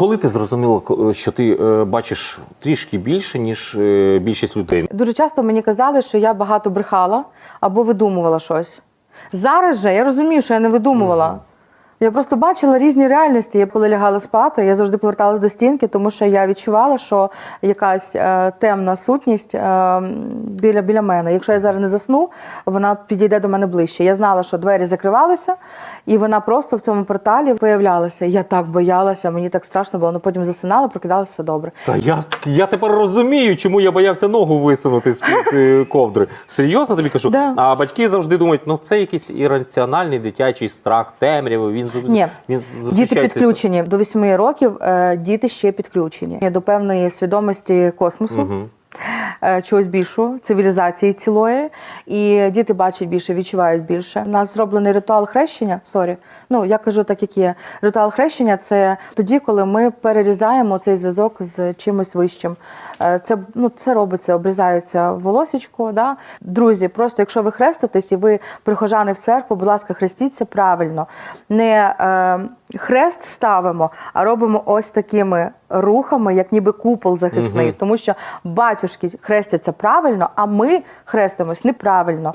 Коли ти зрозуміла, ко- що ти е, бачиш трішки більше, ніж е, більшість людей? Дуже часто мені казали, що я багато брехала або видумувала щось. Зараз же я розумію, що я не видумувала. Я просто бачила різні реальності. Я коли лягала спати, я завжди поверталась до стінки, тому що я відчувала, що якась е, темна сутність е, біля, біля мене. Якщо я зараз не засну, вона підійде до мене ближче. Я знала, що двері закривалися, і вона просто в цьому порталі появлялася. Я так боялася, мені так страшно було. Ну потім засинала, прокидалася добре. Та я, я тепер розумію, чому я боявся ногу висунути з під е, ковдри. Серйозно тобі кажу? Да. А батьки завжди думають, ну це якийсь ірраціональний дитячий страх, темряви. Він, Ні. він Діти підключені до 8 років. е, Діти ще підключені до певної свідомості космосу. Мгм. Е, Чогось більшого, цивілізації цілої, і діти бачать більше, відчувають більше. У нас зроблений ритуал хрещення. Сорі, ну я кажу так, як є. Ритуал хрещення це тоді, коли ми перерізаємо цей зв'язок з чимось вищим. Е, Це ну це робиться, обрізається волосечко. Да? Друзі, просто якщо ви хреститесь і ви прихожани в церкву, будь ласка, хрестіться правильно. Не е, хрест ставимо, а робимо ось такими рухами, як ніби купол захисний, Мгм. тому що батюшки хрестяться правильно, а ми хрестимось неправильно.